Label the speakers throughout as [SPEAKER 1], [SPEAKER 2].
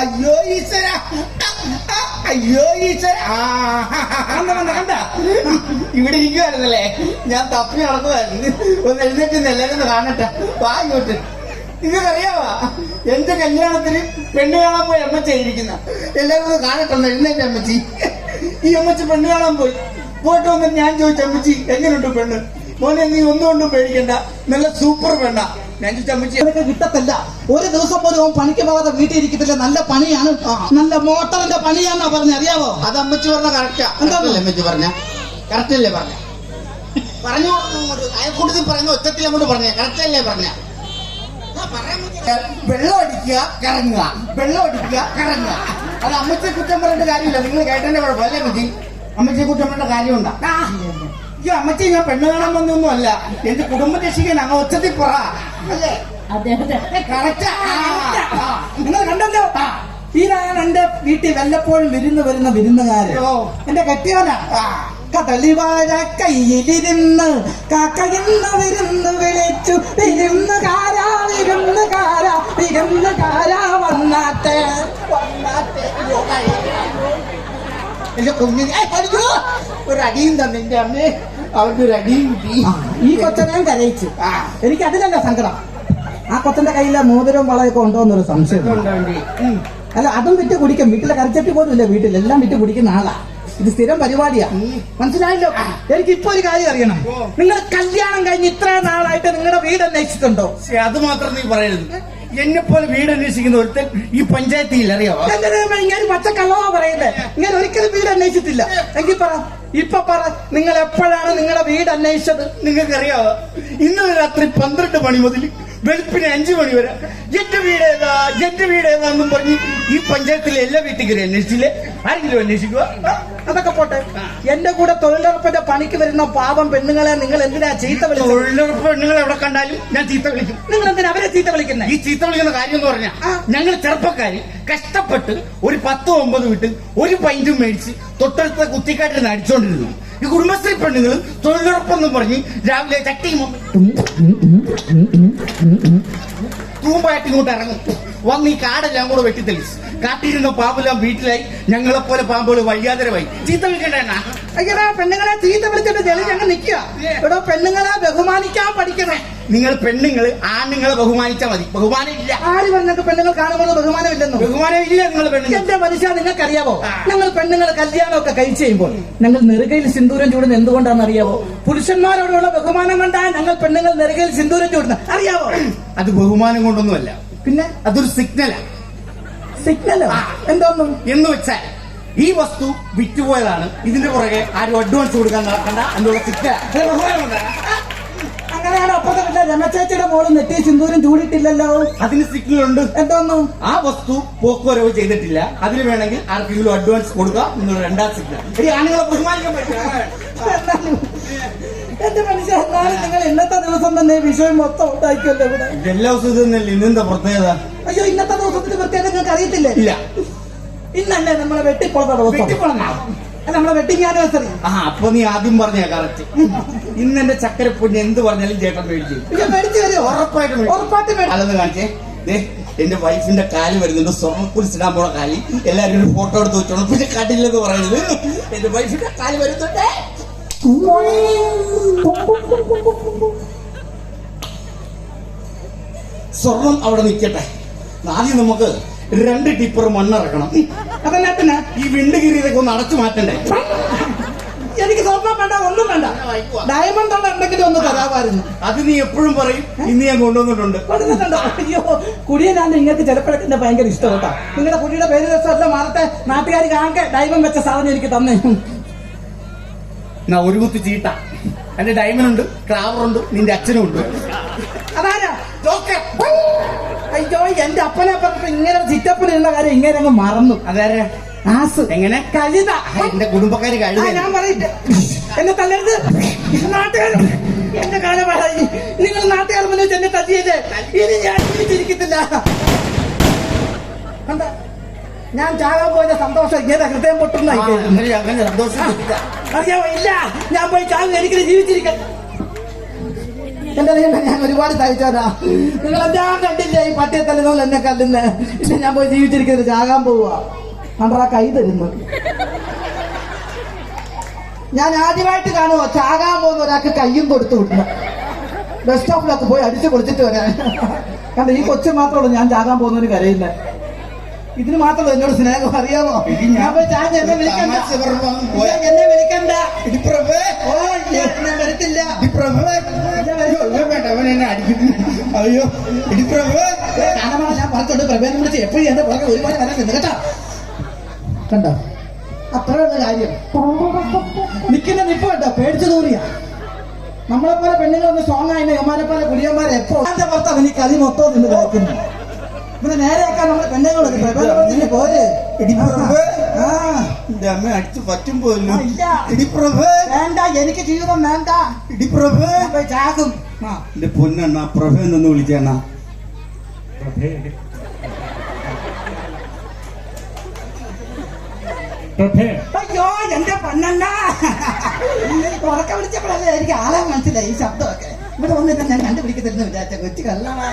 [SPEAKER 1] അയ്യോ അയ്യോ കണ്ട, കണ്ട, കണ്ട. ഇവിടെ ഇരിക്കുവായിരുന്നല്ലേ? ഞാൻ തപ്പി നടക്കുമായിരുന്നു ഒന്ന് എഴുന്നേറ്റ് എല്ലാവരും കാണട്ടെ. വാ ഇങ്ങോട്ട്. നിങ്ങൾക്കറിയാവാ? എന്റെ കല്യാണത്തിന് പെണ്ണ് കാണാൻ പോയി അമ്മച്ച ഇരിക്കുന്ന. എല്ലാവരും കാണട്ടെ ഒന്ന് എഴുന്നേറ്റ് അമ്മച്ചി. ഈ അമ്മച്ചി പെണ്ണ് കാണാൻ പോയി. പോയിട്ട് വന്നിട്ട് ഞാൻ ചോദിച്ചു അമ്മച്ചി എങ്ങനെയുണ്ട് പെണ്ണ്? മോനെ നീ ഒന്നുകൊണ്ടും പേടിക്കണ്ട. നല്ല സൂപ്പർ പെണ്ണ.
[SPEAKER 2] ഇതൊക്കെ കിട്ടത്തില്ല ഒരു ദിവസം പോലും അവൻ പണിക്ക് പോകാതെ വീട്ടിൽ ഇരിക്കത്തില്ല. നല്ല പണിയാണ്. നല്ല മോട്ടറിന്റെ പണിയാന്നാ പറഞ്ഞ. അറിയാവോ?
[SPEAKER 1] അത് അമ്മച്ചി പറഞ്ഞ കറക്റ്റാ
[SPEAKER 2] എന്താ?
[SPEAKER 1] എന്താ അമ്മച്ചി പറഞ്ഞ? കറക്റ്റ് അല്ലേ പറഞ്ഞ? പറഞ്ഞു അയൽക്കൂട്ടത്തിൽ പറഞ്ഞ ഒറ്റത്തിൽ അങ്ങോട്ട് പറഞ്ഞ. കറക്റ്റ് അല്ലേ പറഞ്ഞ? വെള്ളം അടിക്കുക കറങ്ങുക. വെള്ളം അടിക്കുക കറങ്ങുക. അത് അമ്മച്ചിയെ കുറ്റം പറയേണ്ട കാര്യമില്ല. നിങ്ങൾ കേട്ടതിന്റെ കുഴപ്പം അല്ലേ അമ്മച്ചി? അമ്മച്ചിയെ കുറ്റം പറയേണ്ട കാര്യമുണ്ടോ? ഈ അമ്മച്ചി ഞാൻ പെണ്ണ് കാണാൻ വന്നൊന്നും അല്ല എന്റെ കുടുംബം രക്ഷിക്കാൻ അങ്ങ് ഒച്ചത്തിൽ പറ. അല്ലേ?
[SPEAKER 2] നിങ്ങൾ കണ്ടല്ലോ? ഇതാണ് എന്റെ വീട്ടിൽ വല്ലപ്പോഴും വിരുന്ന് വരുന്ന വിരുന്നുകാര്. എന്റെ കെട്ടിയവനാ കദളിവാഴ കയ്യിലിരുന്ന് കാക്കയെന്ന് വിരുന്ന് വിളിച്ചു. വിരുന്നുകാരാ വിരുന്നുകാരാ വിരുന്നുകാരാ വന്നാട്ടെ വന്നാട്ടെ
[SPEAKER 1] എന്റെ കുഞ്ഞിന്. ഒരു അടിയും തന്നെ എന്റെ അമ്മേ? അവർക്ക് ഒരു
[SPEAKER 2] ഈ കൊച്ചനെ കരയിച്ചു എനിക്ക് അതിലല്ല സങ്കടം. ആ കൊച്ചന്റെ കയ്യിലെ മോതിരവും വളയൊക്കെ ഉണ്ടോ എന്നൊരു സംശയം. അല്ല അതും വിറ്റ് കുടിക്കും. വീട്ടിലെ കരച്ചട്ടി പോലും ഇല്ല വീട്ടിൽ. എല്ലാം വിറ്റ് കുടിക്കുന്ന ആളാ. ഇത് സ്ഥിരം പരിപാടിയാ. മനസ്സിലായല്ലോ? എനിക്ക് ഇപ്പൊ ഒരു കാര്യം അറിയണം.
[SPEAKER 1] നിങ്ങളുടെ
[SPEAKER 2] നിങ്ങൾ കല്യാണം കഴിഞ്ഞ് ഇത്ര നാളായിട്ട് നിങ്ങളുടെ വീട് അന്വേഷിച്ചിട്ടുണ്ടോ?
[SPEAKER 1] അത് മാത്രം നീ പറയരുത്. എന്നെ പോലെ വീട് അന്വേഷിക്കുന്ന ഒരുത്തൻ ഈ പഞ്ചായത്തിൽ
[SPEAKER 2] ഇങ്ങനെ പച്ചക്കള്ളവാ പറയുന്നത് ഇങ്ങനെ ഒരിക്കലും വീട് അന്വേഷിച്ചിട്ടില്ല. എങ്കിൽ പറ. ഇപ്പൊ പറ നിങ്ങൾ എപ്പോഴാണ് നിങ്ങളുടെ വീട് അന്വേഷിച്ചത്?
[SPEAKER 1] നിങ്ങൾക്കറിയാവോ? ഇന്നലെ രാത്രി പന്ത്രണ്ട് മണി മുതൽ വെളുപ്പിന് അഞ്ചു മണി വരെ. എന്റെ വീട് ഏതാ? എന്റെ വീട് ഏതാന്നും പറഞ്ഞ് ഈ പഞ്ചായത്തിലെ എല്ലാ വീട്ടുകാരും അന്വേഷിച്ചില്ലേ? ആരെങ്കിലും അന്വേഷിക്കുക
[SPEAKER 2] അതൊക്കെ പോട്ടെ. എന്റെ കൂടെ തൊഴിലുറപ്പിന്റെ പണിക്ക് വരുന്ന പാവം പെണ്ണുങ്ങളെ നിങ്ങൾ എന്തിനാ ചീത്ത വിളിച്ചത്?
[SPEAKER 1] തൊഴിലുറപ്പ് പെണ്ണുങ്ങൾ എവിടെ കണ്ടാലും ഞാൻ ചീത്ത വിളിക്കും.
[SPEAKER 2] നിങ്ങൾ എന്തിനാ അവരെ ചീത്ത വിളിക്കുന്നത്
[SPEAKER 1] ഈ ചീത്ത വിളിക്കുന്ന കാര്യം എന്ന് പറഞ്ഞാൽ ഞങ്ങൾ ചെറുപ്പക്കാര് കഷ്ടപ്പെട്ട് ഒരു പത്തോ ഒമ്പത് വിട്ട് ഒരു പൈന്റും മേടിച്ച് തൊട്ടടുത്ത കുത്തിക്കാട്ടിൽ നിന്ന് അടിച്ചോണ്ടിരുന്നു. ഈ കുടുംബശ്രീ പെണ്ണുങ്ങൾ തൊഴിലുറപ്പെന്ന് പറഞ്ഞ് രാവിലെ ചട്ടിയും തൂമ്പായിട്ട് ഇങ്ങോട്ട് ഇറങ്ങും. വന്ന് ഈ കാടെല്ലാം കൂടെ വെട്ടിത്തെളിച്ച് കാട്ടിയിരുന്ന പാമ്പെല്ലാം വീട്ടിലായി. ഞങ്ങളെ പോലെ പാമ്പുകൾ വഴിയാതരമായി. ചീത്ത വിളിക്കണ്ട
[SPEAKER 2] അയ്യടാ പെണ്ണുങ്ങളെ ചീത്ത വിളിച്ചിട്ട് ഞങ്ങൾ നിൽക്കുക. ഇവിടെ പെണ്ണുങ്ങളെ ബഹുമാനിക്കാൻ പഠിക്കണം.
[SPEAKER 1] നിങ്ങൾ പെണ്ണുങ്ങൾ ആണുങ്ങളെ ബഹുമാനിച്ചാൽ മതി. ബഹുമാനം ഇല്ല
[SPEAKER 2] ആര് പറഞ്ഞിട്ട് പെണ്ണുങ്ങൾ കാണുമ്പോൾ ബഹുമാനമില്ലെന്നോ?
[SPEAKER 1] ബഹുമാനം ഇല്ല നിങ്ങൾ പെണ്ണുങ്ങൾ
[SPEAKER 2] എന്റെ മനുഷ്യ നിങ്ങൾക്കറിയാവോ?
[SPEAKER 1] അറിയാവോ
[SPEAKER 2] ഞങ്ങൾ പെണ്ണുങ്ങൾ കല്യാണമൊക്കെ കഴിച്ചു കഴിയുമ്പോൾ ഞങ്ങൾ നെറുകയിൽ സിന്ദൂരം ചൂടുന്ന എന്തുകൊണ്ടാണെന്ന് അറിയാവോ? പുരുഷന്മാരോടുള്ള ബഹുമാനം കൊണ്ടാണ് ഞങ്ങൾ പെണ്ണുങ്ങൾ നെറുകയിൽ സിന്ദൂരം ചൂടുന്നത്. അറിയാവോ?
[SPEAKER 1] അത് ബഹുമാനം കൊണ്ടൊന്നുമല്ല.
[SPEAKER 2] പിന്നെ?
[SPEAKER 1] അതൊരു സിഗ്നലാണ്
[SPEAKER 2] സിഗ്നലോ? എന്തോന്നും?
[SPEAKER 1] എന്ന് വെച്ചാൽ ഈ വസ്തു വിറ്റുപോയതാണ്. ഇതിന്റെ പുറകെ ആരും അഡ്വാൻസ് കൊടുക്കാൻ നടക്കണ്ട എന്നുള്ള സിഗ്നൽ
[SPEAKER 2] അങ്ങനെയാണ് അപ്പുറത്തെ വീട്ടിലെ രമചേച്ചിയുടെ മോൾ നെറ്റി സിന്ദൂരം ചൂടിയിട്ടില്ലല്ലോ.
[SPEAKER 1] അതിന് സിഗ്നൽ ഉണ്ട്
[SPEAKER 2] എന്തോന്നു?
[SPEAKER 1] ആ വസ്തു പോക്കുവരവ് ചെയ്തിട്ടില്ല. അതിന് വേണമെങ്കിൽ ആർക്കെങ്കിലും അഡ്വാൻസ് കൊടുക്കാം. എന്നുള്ള രണ്ടാം സിഗ്നൽ ഈ ആണുങ്ങളെ ബഹുമാനിക്കാൻ പറ്റില്ല
[SPEAKER 2] എന്റെ മനുഷ്യ എന്നാലും നിങ്ങൾ ഇന്നത്തെ ദിവസം തന്നെ വിഷയം മൊത്തം ഉണ്ടാക്കിയല്ലോ ഇവിടെ.
[SPEAKER 1] എല്ലാ ദിവസവും ഇതൊന്നല്ലേ ഇന്നെന്താ പ്രത്യേകത?
[SPEAKER 2] അയ്യോ ഇന്നത്തെ ദിവസത്തിന്റെ പ്രത്യേകത നിങ്ങൾക്ക് അറിയത്തില്ലേ?
[SPEAKER 1] ഇല്ല.
[SPEAKER 2] ഇന്നല്ലേ നമ്മളെ വെട്ടിപ്പുറത്ത ദിവസം.
[SPEAKER 1] വെട്ടിപ്പുറന്നോ?
[SPEAKER 2] നമ്മളെ വെഡിങ് ആനിവേഴ്സറി
[SPEAKER 1] ആ അപ്പൊ നീ ആദ്യം പറഞ്ഞ കറക്റ്റ് ഇന്ന് എന്റെ ചക്കരപ്പൊടി എന്ത് പറഞ്ഞാലും ചേട്ടൻ മേടിച്ചു
[SPEAKER 2] മേടിച്ചു തരുമോ
[SPEAKER 1] ഉറപ്പായിട്ടും.
[SPEAKER 2] ഉറപ്പായിട്ട്
[SPEAKER 1] അല്ലെന്ന് കാണിച്ചേ. എന്റെ വൈഫിന്റെ കാൽ വരുന്നുണ്ട് സ്വർണക്കുരിശിടാൻ പോണ കാലി. എല്ലാരും ഒരു ഫോട്ടോ എടുത്ത് വെച്ചോണം. പിന്നെ കണ്ടില്ലെന്ന് പറയുന്നത് എന്റെ വൈഫിന്റെ കാൽ വരുന്നുണ്ട്. സ്വർണം അവിടെ നിൽക്കട്ടെ. ആദ്യം നമുക്ക് രണ്ട് ടിപ്പർ മണ്ണിറക്കണം.
[SPEAKER 2] അതെന്നാ
[SPEAKER 1] ഈ വിണ്ടുകിരിയിലേക്ക് ഒന്ന് അടച്ചു മാറ്റണ്ടേ?
[SPEAKER 2] എനിക്ക് സ്വർണം വേണ്ട ഒന്നും വേണ്ട. ഡയമണ്ട് ഉള്ള ഉണ്ടെങ്കിലും ഒന്ന് തരാമായിരുന്നു
[SPEAKER 1] അത് നീ എപ്പോഴും പറയും. ഇന്ന് ഞാൻ കൊണ്ടുവന്നിട്ടുണ്ട്.
[SPEAKER 2] അയ്യോ കുടിയനാണ് നിങ്ങൾക്ക് ചിലപ്പോഴൊക്കെ ഭയങ്കര ഇഷ്ടം കേട്ടോ. നിങ്ങളുടെ കുടിയുടെ പേര് രസമല്ല മാറത്തെ നാട്ടുകാർ കാണെ ഡയമണ്ട് വെച്ച സാധനം എനിക്ക് തന്നെ.
[SPEAKER 1] ഒരു കുത്തി ചീട്ട എന്റെ ഡയമണ്ട് ഉണ്ട് ക്ലാവർ ഉണ്ട് നിന്റെ അച്ഛനും ഉണ്ട്
[SPEAKER 2] അതാരാ?
[SPEAKER 1] ജോക്കർ.
[SPEAKER 2] അയ്യോ എന്റെ അപ്പനെ പറഞ്ഞപ്പോ ഇങ്ങനെ ചിറ്റപ്പനുള്ള കാര്യം ഇങ്ങനെ അങ്ങ് മറന്നു.
[SPEAKER 1] അതാരാ?
[SPEAKER 2] ആസ്.
[SPEAKER 1] എങ്ങനെ?
[SPEAKER 2] കഴുത
[SPEAKER 1] എന്റെ കുടുംബക്കാര് കഴുത
[SPEAKER 2] ഞാൻ പറയട്ടെ. എന്നെ തല്ലരുത്. നാട്ടുകാരും എന്റെ പറഞ്ഞു നിങ്ങൾ നാട്ടുകാർ മുന്നിൽ എന്നെ തല്ലിയത് ഇനി ഞാൻ ജീവിച്ചിരിക്കത്തില്ല. കണ്ട ഞാൻ ചാകാൻ പോയ സന്തോഷം ഇങ്ങനെ ഹൃദയം പൊട്ടുന്ന
[SPEAKER 1] അങ്ങനെ
[SPEAKER 2] അറിയാമോ ഇല്ല. ഞാൻ പോയി ചാകും എനിക്ക് ജീവിച്ചിരിക്കാം. എന്റെ ദൈവം ഞാൻ ഒരുപാട് സഹിച്ചതാ നിങ്ങൾ എന്താ കണ്ടില്ല ഈ പട്ടിയെ തല്ലുന്നോലെ എന്നെ കല്ലുന്ന് പിന്നെ ഞാൻ പോയി ജീവിച്ചിരിക്കുന്നത് ചാകാൻ പോവുക കണ്ടാ കൈ തരുന്നു. ഞാൻ ആദ്യമായിട്ട് കാണുമോ ചാകാൻ പോകുന്ന ഒരാൾക്ക് കയ്യും കൊടുത്തു വിടുന്നു ബസ് സ്റ്റോപ്പിലൊക്കെ പോയി അടിച്ചു കൊടുത്തിട്ട് വരാൻ. കണ്ട ഈ കൊച്ചു മാത്രമേ ഞാൻ ചാകാൻ പോകുന്നവര് കരയില്ല ഇതിന് മാത്രമല്ല എന്നോട് സ്നേഹം അറിയാമോ
[SPEAKER 1] ഞാൻ
[SPEAKER 2] പോയി ചാഞ്ഞ് എന്നെ വിളിക്കണ്ട. എന്നെ വിളിക്കണ്ട. ഓ ഞാൻ ഞാൻ വരത്തില്ല.
[SPEAKER 1] അയ്യോ
[SPEAKER 2] ഞാൻ പറഞ്ഞോണ്ട് വിളിച്ച് എപ്പോഴും എന്റെ പുറകെ ഒരുപാട് വരാൻ നിന്ന് കേട്ടോ? കണ്ടോ? അത്രയുള്ള കാര്യം. നിൽക്കുന്ന നിപ്പ് കേട്ടോ പേടിച്ചു തോറിയ നമ്മളെ പോലെ പെണ്ണുങ്ങളൊന്ന് സ്ട്രോങ് ആയിട്ട് യമാരെ പോലെ കുടിയന്മാരെ എപ്പോ എന്റെ പുറത്താണ് ഈ കളി മൊത്തം നിന്ന് കളിക്കുന്നത് പിന്നെ നേരെയാക്കാൻ നമ്മളെ പെണ്ണുങ്ങളൊക്കെ പോര്.
[SPEAKER 1] എന്റെ അമ്മ അടിച്ച് പറ്റും പോലും
[SPEAKER 2] വേണ്ട എനിക്ക് ജീവിതം വേണ്ട.
[SPEAKER 1] എടി പ്രഭേ
[SPEAKER 2] ഞാൻ പോയി ചാകും.
[SPEAKER 1] എന്റെ പൊന്നണ്ണ പ്രഭ എന്നൊന്ന് വിളിച്ചേണ
[SPEAKER 2] അയ്യോ എന്റെ പൊന്നണ്ണ. ഉറക്കം വിളിച്ചപ്പോഴല്ലേ എനിക്ക് ആളെ മനസ്സിലായി ഈ ശബ്ദമൊക്കെ. ഇവിടെ വന്നിട്ട് ഞാൻ കണ്ടുപിടിക്കത്തില്ലെന്ന് വിചാരിച്ച കൊച്ചു കള്ളവാ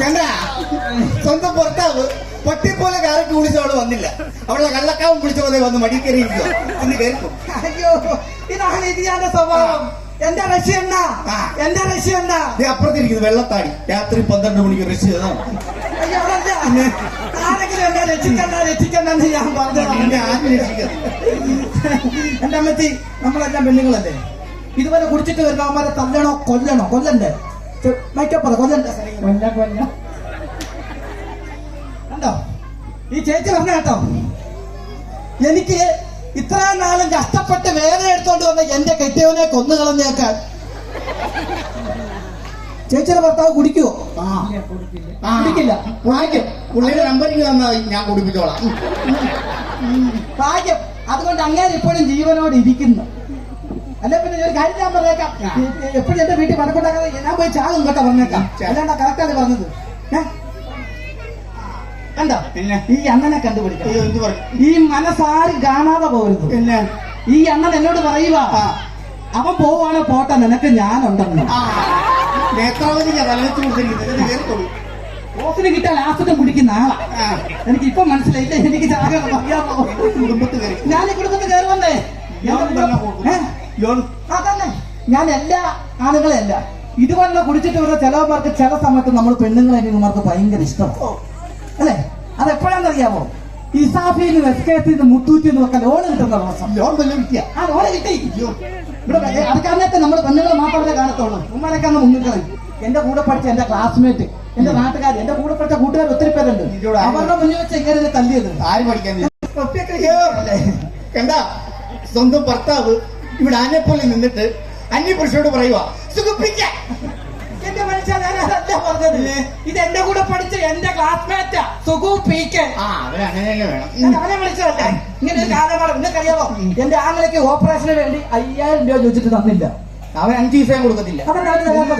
[SPEAKER 1] കണ്ട സ്വന്തം ഭർത്താവ് പട്ടി പോലെ കാരറ്റ് വിളിച്ച അവൾ വന്നില്ല. അവളെ കള്ളക്കാവും പിടിച്ച പോലെ വന്ന് മടി കയറി ഇരിക്കുക കേൾക്കും.
[SPEAKER 2] അയ്യോ ഇതാണ് ഇതിയാന്റെ സ്വഭാവം. എന്റെ റഷ്യ
[SPEAKER 1] എന്താ
[SPEAKER 2] എന്റെ റഷ്യ
[SPEAKER 1] അപ്പുറത്തിരിക്കുന്നു വെള്ളത്താടി. രാത്രി പന്ത്രണ്ട് മണിക്ക് റഷ്യ
[SPEAKER 2] അയ്യോ. ആരെങ്കിലും എന്നെ രക്ഷിക്കണ്ട രക്ഷിക്കണ്ടെന്ന് ഞാൻ
[SPEAKER 1] എന്നെ
[SPEAKER 2] പറഞ്ഞതാണ്. എന്റെ അമ്മത്തി നമ്മളെല്ലാം പെണ്ണുങ്ങളല്ലേ? ഇതുപോലെ കുടിച്ചിട്ട് വരുന്ന അവന്മാരെ തല്ലണോ കൊല്ലണോ? കൊല്ലണ്ടേ? മൈക്കപ്പറ കൊല്ലണ്ടേ കൊല്ല കൊല്ല കണ്ടോ ഈ ചേച്ചി പറഞ്ഞ കേട്ടോ എനിക്ക് ഇത്ര നാളും കഷ്ടപ്പെട്ട് വേദന എടുത്തോണ്ട് വന്ന എന്റെ കെട്ടിയവനെ കൊന്നു കളഞ്ഞേക്കാൻ ചേച്ചിയുടെ ഭർത്താവ് കുടിക്കുവോ. കുടിക്കില്ല. ഭാഗ്യം
[SPEAKER 1] പുള്ളിയുടെ നമ്പർ തന്നാൽ ഞാൻ കുടിപ്പിച്ചോളാം.
[SPEAKER 2] ഭാഗ്യം അതുകൊണ്ട് അങ്ങേര് ഇപ്പോഴും ജീവനോട് ഇരിക്കുന്നു അല്ല പിന്നെ ഒരു കാര്യം ഞാൻ പറഞ്ഞേക്കാം. എപ്പോഴും എന്റെ വീട്ടിൽ വഴക്കുണ്ടാക്കാതെ ഞാൻ പോയി ചാകും കേട്ടോ പറഞ്ഞേക്കാം. അല്ലാണ്ട കറക്റ്റാണ് പറഞ്ഞത്. കണ്ടോ?
[SPEAKER 1] പിന്നെ?
[SPEAKER 2] ഈ അണ്ണനെ കണ്ടുപിടിക്കണം. ഈ മനസ്സാരും കാണാതെ പോകരുത്
[SPEAKER 1] പിന്നെ?
[SPEAKER 2] ഈ അണ്ണൻ എന്നോട് പറയുക അവൻ പോവാണ് പോട്ടെ നിനക്ക് ഞാനുണ്ടെന്ന്. ഓസിന് കിട്ടാൻ ആസിഡ് കുടിക്കുന്ന ആളാ എനിക്ക് ഇപ്പൊ മനസ്സിലായില്ല എനിക്ക് ഞാൻ അറിയാമോ?
[SPEAKER 1] കുടുംബത്ത് കയറി.
[SPEAKER 2] ഞാൻ കുടുംബത്തിൽ കയറുവന്നേ അതന്നെ ഞാൻ എല്ലാ ആണുങ്ങളെ അല്ല. ഇതുപോലെ കുടിച്ചിട്ട് വരുന്ന ചിലവന്മാർക്ക് ചില സമയത്ത് നമ്മൾ പെണ്ണുങ്ങളെ ഇവന്മാർക്ക് ഭയങ്കര ഇഷ്ടം അല്ലേ? അത് എപ്പോഴാണെന്നറിയാമോ ഇസാഫിയിൽ എസ് കെ എസ് മുത്തൂറ്റി നോക്കാൻ ലോൺ കിട്ടുന്ന ദിവസം.
[SPEAKER 1] ലോൺ വല്ലതും കിട്ടിയ?
[SPEAKER 2] ആ ലോൺ കിട്ടി. ഇവിടെ അതൊക്കെ നമ്മൾ പെണ്ണുങ്ങൾ മാത്രമേ കാണത്തുള്ളൂ. ഉമ്മാരൊക്കെ അന്ന് മുന്നിൽ കളയും. എന്റെ കൂടെ പഠിച്ച എന്റെ ക്ലാസ്മേറ്റ് എന്റെ നാട്ടുകാർ എന്റെ കൂടെ പഠിച്ച കൂട്ടുകാർ ഒത്തിരി പേരുണ്ട്. അവരുടെ മുന്നിൽ വെച്ച് എങ്ങനെ തല്ലിയത്.
[SPEAKER 1] ആര് പഠിക്കാൻ. കണ്ട? സ്വന്തം ഭർത്താവ് ഇവിടെ ആനെപ്പോലെ നിന്നിട്ട് അന്യപുരുഷനോട് പറയുക സുഖിപ്പിക്ക.
[SPEAKER 2] എന്റെ മനുഷ്യ ഞാൻ അതല്ല പറഞ്ഞത്. ഇത് എന്റെ കൂടെ പഠിച്ച എന്റെ ക്ലാസ്മേറ്റാ സുഖു
[SPEAKER 1] ആ അവൻ വേണം.
[SPEAKER 2] അവനെ വിളിച്ചതല്ലേ? ഇങ്ങനെ ഒരു കാലമാണ് നിങ്ങൾക്കറിയാമോ എന്റെ ആങ്ങളയ്ക്ക് ഓപ്പറേഷന് വേണ്ടി അയ്യായിരം രൂപ ചോദിച്ചിട്ട് തന്നില്ല.
[SPEAKER 1] അവൻ അഞ്ചു ദിവസം കൊടുക്കത്തില്ല.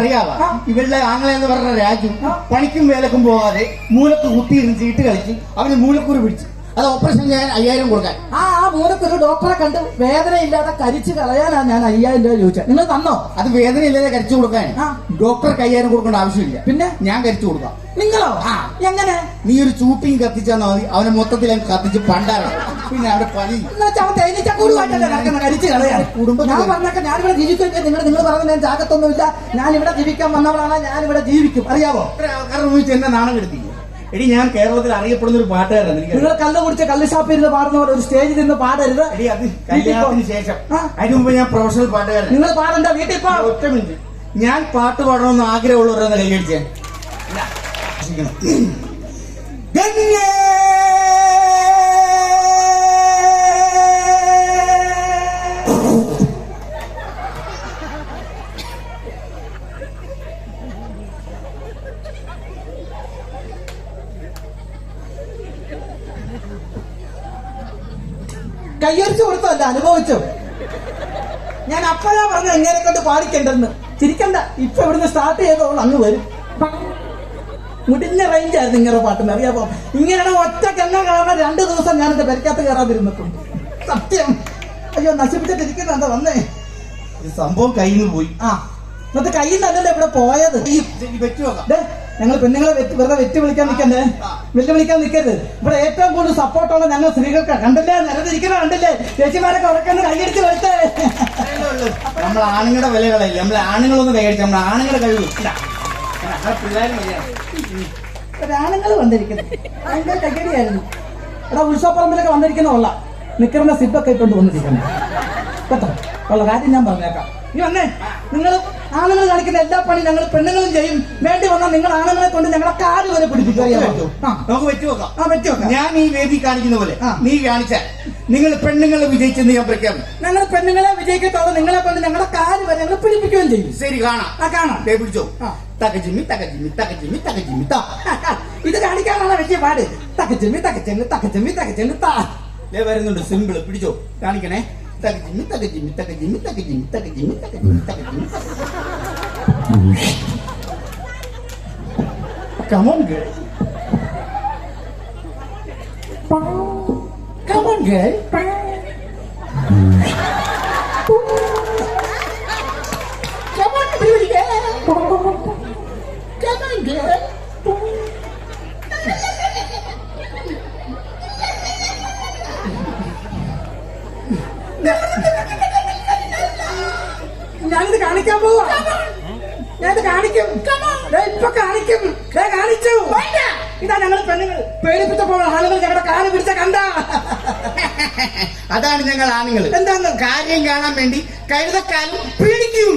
[SPEAKER 1] അറിയാവാ. ഇവളുടെ ആങ്ങളെ എന്ന് പറഞ്ഞ രാജു പണിക്കും വേലക്കും പോവാതെ മൂലക്ക് കുത്തിയിരുന്ന് ചീട്ട് കളിച്ച് അവന് മൂലക്കൂറ് പിടിച്ചു. അത് ഓപ്പറേഷൻ ചെയ്യാൻ അയ്യായിരം കൊടുക്കാൻ.
[SPEAKER 2] ആ ആ മൂലക്ക് ഒരു ഡോക്ടറെ കണ്ട് വേദന ഇല്ലാതെ കരിച്ച് കളയാനാ ഞാൻ അയ്യായിരം രൂപ ചോദിച്ചത്. നിങ്ങൾ തന്നോ?
[SPEAKER 1] അത് വേദന ഇല്ലാതെ കരിച്ചു കൊടുക്കാൻ.
[SPEAKER 2] ആ.
[SPEAKER 1] ഡോക്ടർക്ക് അയ്യായിരം കൊടുക്കേണ്ട ആവശ്യമില്ല.
[SPEAKER 2] പിന്നെ
[SPEAKER 1] ഞാൻ കരിച്ചു കൊടുക്കാം.
[SPEAKER 2] നിങ്ങളോ?
[SPEAKER 1] ആ.
[SPEAKER 2] എങ്ങനെ?
[SPEAKER 1] നീ ഒരു ചൂട്ടിങ് കത്തിച്ചാൽ മതി. അവനെ മൊത്തത്തിൽ അങ്ങ് കത്തിച്ച് പണ്ടാണ് പിന്നെ അവിടെ പണി
[SPEAKER 2] എന്നുവെച്ചാ അവൻ തേനീച്ചക്കൂടുമായിട്ടല്ലേ നടക്കുന്ന കരിച്ചു കളയാൻ.
[SPEAKER 1] കുടുംബത്തിൽ-
[SPEAKER 2] ഞാൻ പറഞ്ഞൊക്കെ ഞാനിവിടെ ജീവിക്കുകയും നിങ്ങൾ നിങ്ങൾ പറഞ്ഞ ഞാൻ ജാഗ്രതൊന്നുമില്ല. ഞാൻ ഇവിടെ ജീവിക്കാൻ വന്നവളാണ്. ഞാൻ ഇവിടെ ജീവിക്കും. അറിയാവോ?
[SPEAKER 1] ഇത്ര ആൾക്കാരുടെ മുമ്പിൽ എന്നെ നാണം കെടുത്തില്ല എടി ഞാൻ കേരളത്തിൽ അറിയപ്പെടുന്ന ഒരു പാട്ടുകാരൻ
[SPEAKER 2] നിങ്ങൾ കല്ല് കുടിച്ച കല്ല് ഷാപ്പിൽ ഇരുന്ന് പാടുന്നവർ ഒരു സ്റ്റേജിൽ നിന്ന് പാടരുത്.
[SPEAKER 1] എടി അത് കല്യാണത്തിന് ശേഷം. അതിനു മുമ്പ് ഞാൻ പ്രൊഫഷണൽ പാട്ടുകാരൻ
[SPEAKER 2] നിങ്ങൾ പാടണ്ട വീട്ടിൽ
[SPEAKER 1] ഒറ്റ മിനിറ്റ്. ഞാൻ പാട്ട് പാടണമെന്ന് ആഗ്രഹമുള്ളവരെന്ന് കൈയടിച്ചേ ഗംഗേ
[SPEAKER 2] കയ്യടിച്ചു കൊടുത്തല്ല അനുഭവിച്ചു. ഞാൻ അപ്പോഴാ പറഞ്ഞു എങ്ങനെ കൊണ്ട് പാടിക്കണ്ടെന്ന് ചിരിക്കണ്ട ഇപ്പൊ ഇവിടുന്ന് സ്റ്റാർട്ട് ചെയ്തോളൂ അങ്ങ് വരും. മുടിഞ്ഞ റേഞ്ച് ആയിരുന്നു ഇങ്ങനെ പാട്ടിന് അറിയാമോ ഇങ്ങനെയാണ് ഒറ്റ കണ്ണ കാരണം രണ്ടു ദിവസം ഞാൻ എന്റെ പെരക്കകത്ത് കയറാതിരുന്നിട്ടുണ്ട് സത്യം. അയ്യോ നശിപ്പിച്ചിട്ടിരിക്കുന്നുണ്ടോ വന്നേ?
[SPEAKER 1] സംഭവം കയ്യിൽ നിന്ന് പോയി.
[SPEAKER 2] ആ എന്നിട്ട് കയ്യിൽ നിന്നല്ലേ ഇവിടെ പോയത്? ദേ, ഞങ്ങൾ പെണ്ണുങ്ങളെ വെറ്റ് വെറുതെ വെറ്റ് വിളിക്കാൻ നിൽക്കണ്ടേ വെല്ലു വിളിക്കാൻ നിൽക്കരുത് ഇവിടെ ഏറ്റവും കൂടുതൽ സപ്പോർട്ടുള്ള ഞങ്ങൾ സ്ത്രീകൾക്ക്. കണ്ടില്ലേ? നിരന്നിരിക്കുന്ന കണ്ടില്ലേ? ചേച്ചിമാരൊക്കെ ഉറക്കുന്ന കൈയടിച്ച് വെച്ചേ
[SPEAKER 1] അത്രയല്ലേ നമ്മൾ ആണുങ്ങളുടെ വിലകളല്ലേ? നമ്മൾ ആണുങ്ങളൊന്നും കൈകരിച്ചു നമ്മൾ ആണുങ്ങളുടെ കഴിവ്.
[SPEAKER 2] ഒരാണുങ്ങൾ വന്നിരിക്കുന്നു. ഭയങ്കര കൈയടിയായിരുന്നു എടാ ഉത്സവപ്പറമ്പിലൊക്കെ വന്നിരിക്കുന്ന കൊള്ള. നിക്കറിന്റെ സിബൊക്കെ ഇട്ടുകൊണ്ട് വന്നിരിക്കുന്നു. കേട്ടോ? ഉള്ള കാര്യം ഞാൻ പറഞ്ഞേക്കാം. നീ വന്നേ. നിങ്ങൾ ആണുങ്ങൾ കാണിക്കുന്ന എല്ലാ പണി ഞങ്ങൾ പെണ്ണുങ്ങളും ചെയ്യും. വേണ്ടി വന്നാൽ നിങ്ങൾ ആണുങ്ങളെ കൊണ്ട് ഞങ്ങളെ കാൽ വരെ പിടിപ്പിക്കും?
[SPEAKER 1] നമുക്ക് വെച്ച് നോക്കാം.
[SPEAKER 2] ആ പറ്റി വെക്കാം
[SPEAKER 1] ഞാൻ ഈ വേദി കാണിക്കുന്ന പോലെ നീ കാണിച്ച നിങ്ങൾ പെണ്ണുങ്ങളെ വിജയിച്ചെന്ന് ഞാൻ പ്രഖ്യാപിക്കും
[SPEAKER 2] ഞങ്ങൾ പെണ്ണുങ്ങളെ വിജയിക്കത്തോളം നിങ്ങളെ കൊണ്ട് ഞങ്ങളുടെ കാൽ വരെ ഞങ്ങൾ പിടിപ്പിക്കുകയും ചെയ്യും?
[SPEAKER 1] ശരി കാണാം.
[SPEAKER 2] ആ കാണാം.
[SPEAKER 1] ദേ പിടിച്ചോ.
[SPEAKER 2] തകജിമി
[SPEAKER 1] തകജിമ്മി തകജിമ്മി തകജിമ്മി തകജിമ്മി താ.
[SPEAKER 2] ഇത് കാണിക്കാനാണ് വലിയ പാട്. തകജിമി തകച്ചെന്ന് തക്കച്ചെമ്മി തകച്ചെന്ന് താ.
[SPEAKER 1] വരുന്നുണ്ട്. സിമ്പിൾ പിടിച്ചോ. കാണിക്കണേ. തകജിമ്മി തകജിമ്മി തകജിമ്മി തകജിമ്മി തകജിമ്മി തകജിമ്മി തകജിമ്മി Come on, girl. Come on, girl.
[SPEAKER 2] കാണിക്കാൻ പോവാ. ഞാൻ കാണിക്കും. ദേ ഇപ്പൊ കാണിക്കും. ദേ കാണിച്ചു. ഇതാ ഞങ്ങൾ പെണ്ണുങ്ങൾ. പേടിപ്പിച്ചപ്പോൾ ആളുകൾ ഞങ്ങളുടെ കാൽ പിടിച്ച കണ്ട.
[SPEAKER 1] അതാണ് ഞങ്ങൾ ആണുങ്ങൾ.
[SPEAKER 2] എന്താണ്
[SPEAKER 1] കാര്യം കാണാൻ വേണ്ടി കഴുതക്കാലും പിടിക്കും